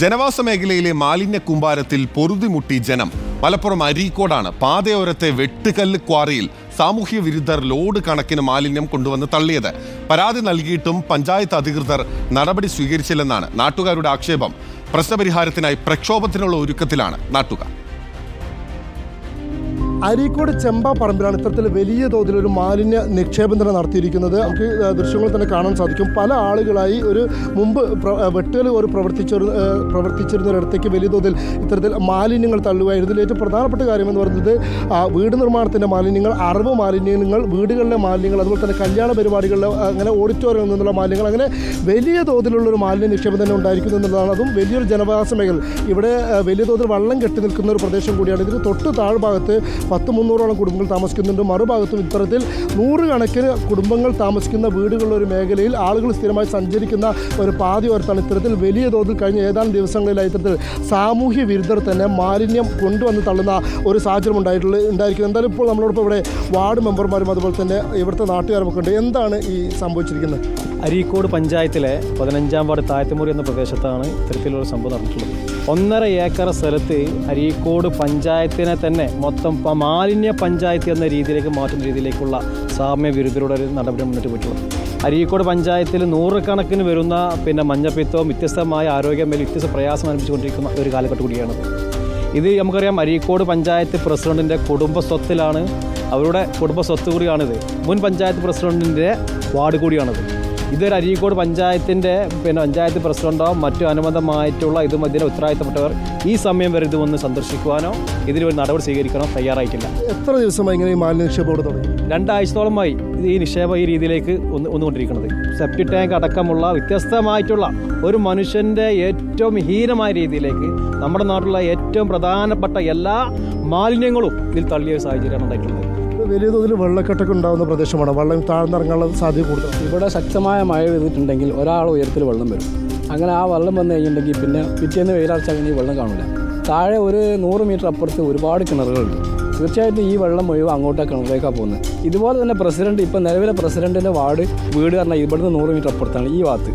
ജനവാസ മേഖലയിലെ മാലിന്യ കൂമ്പാരത്തിൽ പൊറുതിമുട്ടി ജനം. മലപ്പുറം അരീക്കോടാണ് പാതയോരത്തെ വെട്ടുകല്ല് ക്വാറിയിൽ സാമൂഹ്യ വിരുദ്ധർ ലോഡ് കണക്കിന് മാലിന്യം കൊണ്ടുവന്ന് തള്ളിയത്. പരാതി നൽകിയിട്ടും പഞ്ചായത്ത് അധികൃതർ നടപടി സ്വീകരിച്ചില്ലെന്നാണ് നാട്ടുകാരുടെ ആക്ഷേപം. പ്രശ്നപരിഹാരത്തിനായി പ്രക്ഷോഭത്തിനുള്ള ഒരുക്കത്തിലാണ് നാട്ടുകാർ. അരീക്കോട് ചെമ്പ പറമ്പിലാണ് ഇത്തരത്തിൽ വലിയ തോതിൽ ഒരു മാലിന്യ നിക്ഷേപം തന്നെ നടത്തിയിരിക്കുന്നത്. നമുക്ക് ദൃശ്യങ്ങൾ തന്നെ കാണാൻ സാധിക്കും. പല ആളുകളായി ഒരു മുമ്പ് വെട്ടുകൾ ഒരു പ്രവർത്തിച്ചൊരു പ്രവർത്തിച്ചിരുന്നൊരിടത്തേക്ക് വലിയ തോതിൽ ഇത്തരത്തിൽ മാലിന്യങ്ങൾ തള്ളുകയായിരുന്നു ഏറ്റവും പ്രധാനപ്പെട്ട കാര്യം എന്ന് പറയുന്നത് വീട് നിർമ്മാണത്തിന്റെ മാലിന്യങ്ങൾ അറിവ് മാലിന്യങ്ങൾ വീടുകളിലെ മാലിന്യങ്ങൾ അതുപോലെ തന്നെ കല്യാണ പരിപാടികളിലെ അങ്ങനെ ഓഡിറ്റോറിയങ്ങളിൽ നിന്നുള്ള മാലിന്യങ്ങൾ അങ്ങനെ വലിയ തോതിലുള്ളൊരു മാലിന്യ നിക്ഷേപം തന്നെ ഉണ്ടായിരിക്കുന്നു എന്നുള്ളതാണ്. അതും വലിയൊരു ജനവാസ മേഖല. ഇവിടെ വലിയ തോതിൽ വള്ളം കെട്ടി നിൽക്കുന്ന ഒരു പ്രദേശം കൂടിയാണ്. ഇതിന് തൊട്ട് താഴ്ഭാഗത്ത് പത്ത് മുന്നൂറോളം കുടുംബങ്ങൾ താമസിക്കുന്നുണ്ട്. മറുഭാഗത്തും ഇത്തരത്തിൽ നൂറുകണക്കിന് കുടുംബങ്ങൾ താമസിക്കുന്ന വീടുകളുള്ള ഒരു മേഖലയിൽ ആളുകൾ സ്ഥിരമായി സഞ്ചരിക്കുന്ന ഒരു പാതി ഓർത്താണ് ഇത്തരത്തിൽ വലിയ തോതിൽ കഴിഞ്ഞ ഏതാനും ദിവസങ്ങളിലായി ഇത്തരത്തിൽ സാമൂഹ്യ വിരുദ്ധർ തന്നെ മാലിന്യം കൊണ്ടുവന്ന് തള്ളുന്ന ഒരു സാഹചര്യം ഉണ്ടായിട്ടുള്ള ഉണ്ടായിരിക്കുന്നത് എന്തായാലും ഇപ്പോൾ നമ്മളോടൊപ്പം ഇവിടെ വാർഡ് മെമ്പർമാരും അതുപോലെ തന്നെ ഇവിടുത്തെ നാട്ടുകാരും ഒക്കെ ഉണ്ട്. എന്താണ് ഈ സംഭവിച്ചിരിക്കുന്നത്? അരീക്കോട് പഞ്ചായത്തിലെ പതിനഞ്ചാം വാർഡ് താഴത്തുമുറി എന്ന പ്രദേശത്താണ് ഇത്തരത്തിലുള്ള സംഭവം നടന്നിട്ടുള്ളത്. ഒന്നര ഏക്കർ സ്ഥലത്ത് അരീക്കോട് പഞ്ചായത്തിനെ തന്നെ മൊത്തം മാലിന്യ പഞ്ചായത്ത് എന്ന രീതിയിലേക്ക് മാറ്റുന്ന രീതിയിലേക്കുള്ള സാമ്യ വിരുദ്ധരുടെ ഒരു നടപടി മുന്നിട്ട് പോയിട്ടുള്ളത്. അരീക്കോട് പഞ്ചായത്തിൽ നൂറുകണക്കിന് വരുന്ന പിന്നെ മഞ്ഞപ്പിത്തവും വ്യത്യസ്തമായ ആരോഗ്യം മേൽ വ്യത്യസ്ത പ്രയാസം അനുഭവിച്ചുകൊണ്ടിരിക്കുന്ന ഒരു കാലഘട്ടം കൂടിയാണ്. ഇത് നമുക്കറിയാം അരീക്കോട് പഞ്ചായത്ത് പ്രസിഡന്റിന്റെ കുടുംബ സ്വത്തിലാണ്. അവരുടെ കുടുംബ സ്വത്ത് കൂടിയാണിത്. മുൻ പഞ്ചായത്ത് പ്രസിഡന്റിന്റെ വാർഡ് കൂടിയാണിത്. ഇതൊരു അരീക്കോട് പഞ്ചായത്തിന്റെ പിന്നെ പഞ്ചായത്ത് പ്രസിഡന്റോ മറ്റു അനുബന്ധമായിട്ടുള്ള ഇതും ഇതിന് ഉത്തരവാദിത്തപ്പെട്ടവർ ഈ സമയം വരെ ഇത് വന്ന് സന്ദർശിക്കുവാനോ ഇതിന് ഒരു നടപടി സ്വീകരിക്കാനോ തയ്യാറായിട്ടില്ല. എത്ര ദിവസമായി ഇങ്ങനെ ഈ മാലിന്യ നിക്ഷേപം തുടങ്ങി? രണ്ടാഴ്ചത്തോളമായി ഈ നിക്ഷേപം ഈ രീതിയിലേക്ക് ഒന്ന് ഒന്നുകൊണ്ടിരിക്കുന്നത്. സെപ്റ്റി ടാങ്ക് അടക്കമുള്ള വ്യത്യസ്തമായിട്ടുള്ള ഒരു മനുഷ്യന്റെ ഏറ്റവും ഹീനമായ രീതിയിലേക്ക് നമ്മുടെ നാട്ടിലുള്ള ഏറ്റവും പ്രധാനപ്പെട്ട എല്ലാ മാലിന്യങ്ങളും ഇതിൽ തള്ളിയ ഒരു സാഹചര്യമാണ് ഉണ്ടായിട്ടുള്ളത്. വലിയ തോതിൽ വെള്ളക്കെട്ടൊക്കെ ഉണ്ടാകുന്ന പ്രദേശമാണ്. വെള്ളം താഴ്ന്നിറങ്ങാനുള്ള സാധ്യത കൂടുതൽ ഇവിടെ ശക്തമായ മഴ പെയ്തിട്ടുണ്ടെങ്കിൽ ഒരാൾ ഉയരത്തിൽ വെള്ളം വരും. അങ്ങനെ ആ വെള്ളം വന്നു കഴിഞ്ഞിട്ടുണ്ടെങ്കിൽ പിന്നെ പിറ്റേന്ന് വെയിലാഴ്ച അങ്ങനെ ഈ വെള്ളം കാണില്ല താഴെ ഒരു നൂറ് മീറ്റർ അപ്പുറത്ത് ഒരുപാട് കിണറുകളുണ്ട്. തീർച്ചയായിട്ടും ഈ വെള്ളം മുഴുവൻ അങ്ങോട്ടേ കിണറിലേക്കാണ് പോകുന്നത്. ഇതുപോലെ തന്നെ പ്രസിഡന്റ് ഇപ്പം നിലവിലെ പ്രസിഡന്റിന്റെ വാർഡ് വീട് പറഞ്ഞാൽ ഇവിടുന്ന് നൂറ് മീറ്റർ അപ്പുറത്താണ് ഈ ഭാഗത്ത്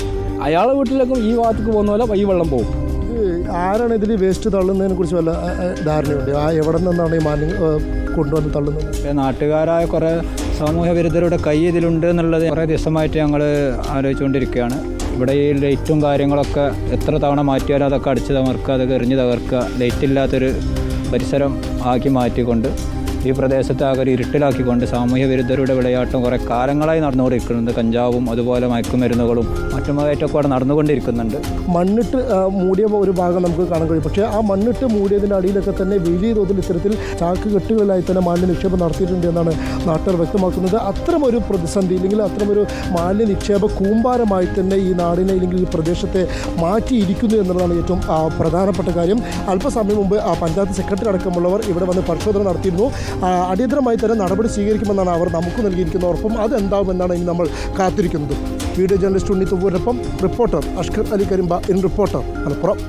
അയാളെ വീട്ടിലേക്കും ഈ ഭാഗത്തേക്ക് പോകുന്ന പോലെ ഈ വെള്ളം പോകും. ആരാണ് ഇതിൽ വേസ്റ്റ് തള്ളുന്നതിനെ കുറിച്ച് വല്ല ധാരണയുണ്ട്? ആ എവിടെ നിന്നാണ് ഈ മാലിന്യം കൊണ്ടുവന്ന് തള്ളുന്നത്. നാട്ടുകാരായ കുറേ സാമൂഹ്യ വിരുദ്ധരുടെ കൈ ഇതിലുണ്ട് എന്നുള്ളത് കുറേ ദിവസമായിട്ട് ഞങ്ങൾ ആലോചിച്ചുകൊണ്ടിരിക്കുകയാണ്. ഇവിടെ ഈ ലൈറ്റും കാര്യങ്ങളൊക്കെ എത്ര തവണ മാറ്റിയാലും അതൊക്കെ അടിച്ച് തകർക്കുക അതൊക്കെ എറിഞ്ഞ് തകർക്കുക ലൈറ്റില്ലാത്തൊരു പരിസരം ആക്കി മാറ്റിക്കൊണ്ട് ഈ പ്രദേശത്തെ ഒരു ഇരുട്ടിലാക്കിക്കൊണ്ട് സാമൂഹ്യ വിരുദ്ധരുടെ വിളയാട്ടം കുറേ കാലങ്ങളായി നടന്നുകൊണ്ടിരിക്കുന്നുണ്ട്. കഞ്ചാവും അതുപോലെ മയക്കുമരുന്നുകളും മറ്റുമായിട്ടൊക്കെ അവിടെ നടന്നുകൊണ്ടിരിക്കുന്നുണ്ട്. മണ്ണിട്ട് മൂടിയ ഒരു ഭാഗം നമുക്ക് കാണാൻ കഴിയും. പക്ഷേ ആ മണ്ണിട്ട് മൂടിയതിന്റെ അടിയിലൊക്കെ തന്നെ വലിയ തോതിൽ ഇത്തരത്തിൽ ചാക്ക് കെട്ടുകളിലായി തന്നെ മാലിന്യ നിക്ഷേപം നടത്തിയിട്ടുണ്ട് എന്നാണ് നാട്ടുകാർ വ്യക്തമാക്കുന്നത്. അത്തരമൊരു പ്രതിസന്ധി ഇല്ലെങ്കിൽ അത്തരമൊരു മാലിന്യ നിക്ഷേപ കൂമ്പാരമായി തന്നെ ഈ നാടിനെ അല്ലെങ്കിൽ ഈ പ്രദേശത്തെ മാറ്റിയിരിക്കുന്നു എന്നുള്ളതാണ് ഏറ്റവും പ്രധാനപ്പെട്ട കാര്യം. അല്പസമയം മുമ്പ് ആ പഞ്ചായത്ത് സെക്രട്ടറി അടക്കമുള്ളവർ ഇവിടെ വന്ന് പരിശോധന നടത്തിയിരുന്നു. അടിയന്തരമായി തന്നെ നടപടി സ്വീകരിക്കുമെന്നാണ് അവർ നമുക്ക് നൽകിയിരിക്കുന്ന ഉറപ്പും. അതെന്താവുമെന്നാണ് ഇനി നമ്മൾ കാത്തിരിക്കുന്നത്. Video journalist Unni തുവൂരിനൊപ്പം reporter Ashkar Ali Karimba in reporter Malappuram.